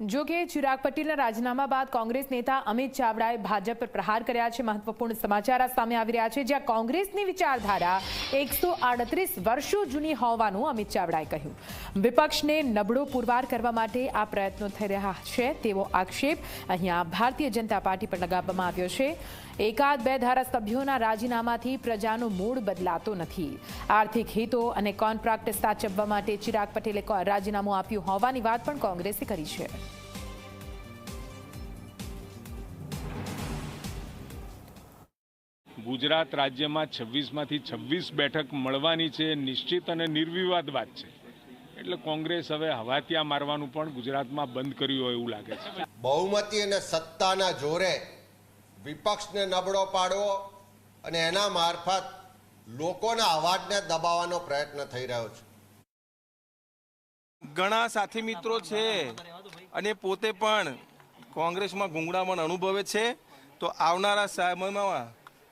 જો કે ચિરાગ પટેલના રાજીનામા બાદ કોંગ્રેસ નેતા અમિત ચાવડાએ ભાજપ પર પ્રહાર કર્યા છે. મહત્વપૂર્ણ સમાચાર સામે આવી રહ્યા છે, જ્યાં કોંગ્રેસની વિચારધારા એકસો વર્ષો જૂની હોવાનું અમિત ચાવડાએ કહ્યું. વિપક્ષને નબળો પુરવાર કરવા માટે આ પ્રયત્નો થઈ રહ્યા છે તેવો આક્ષેપ અહીંયા ભારતીય જનતા પાર્ટી પર લગાવવામાં આવ્યો છે. એકાદ બે ધારાસભ્યોના રાજીનામાથી પ્રજાનો મૂડ બદલાતો નથી. આર્થિક હિતો અને કોન્ટ્રાક્ટ સાચવવા માટે ચિરાગ પટેલે રાજીનામું આપ્યું હોવાની વાત પણ કોંગ્રેસે કરી છે. ગુજરાત રાજ્યમાં છવ્વીસમાંથી છવ્વીસ બેઠક મળવાની છે નિશ્ચિત અને નિર્વિવાદ વાત છે. એટલે કોંગ્રેસ હવે હવાતિયા મારવાનું પણ ગુજરાતમાં બંધ કર્યું હોય એવું લાગે છે. બહુમતી અને સત્તાના જોરે વિપક્ષને નબળો પાડવો અને એના મારફત લોકોના અવાજને દબાવવાનો પ્રયત્ન થઈ રહ્યો છે. ઘણા સાથી મિત્રો છે અને પોતે પણ કોંગ્રેસમાં ગુંગળામણ અનુભવે છે. તો આવનારા સમયમાં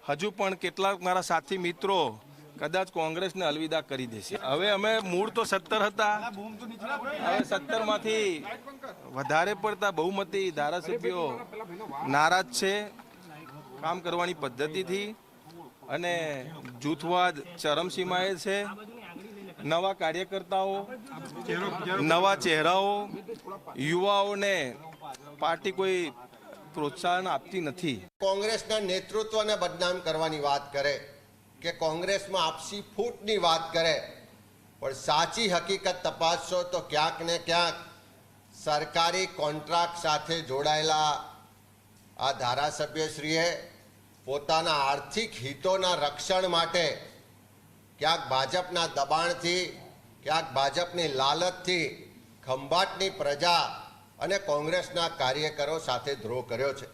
હજુ પણ કેટલાક મારા સાથી મિત્રો કદાચ કોંગ્રેસને અલવિદા કરી દેશે. હવે અમે મૂળ તો સત્તર હતા. હવે સત્તરમાંથી વધારે પડતા બહુમતી ધારાસભ્યો નારાજ છે. કામ કરવાની પદ્ધતિથી અને જૂથવાદ ચરમસીમાએ છે. નવા કાર્યકર્તાઓ, નવા ચહેરાઓ, યુવાઓને પાર્ટી કોઈ પ્રોત્સાહન આપતી નથી. કોંગ્રેસના નેતૃત્વને બદનામ કરવાની વાત કરે કે કોંગ્રેસમાં આપસી ફૂટની વાત કરે, પણ સાચી હકીકત તપાસશો તો ક્યાંક ને ક્યાંક સરકારી કોન્ટ્રાક્ટ સાથે જોડાયેલા આ ધારાસભ્યશ્રીએ પોતાના આર્થિક હિતોના રક્ષણ માટે ક્યાંક ભાજપના દબાણથી, ક્યાંક ભાજપની લાલચથી ખંભાટની પ્રજા અને કોંગ્રેસના કાર્યકરો સાથે દ્રોહ કર્યો છે.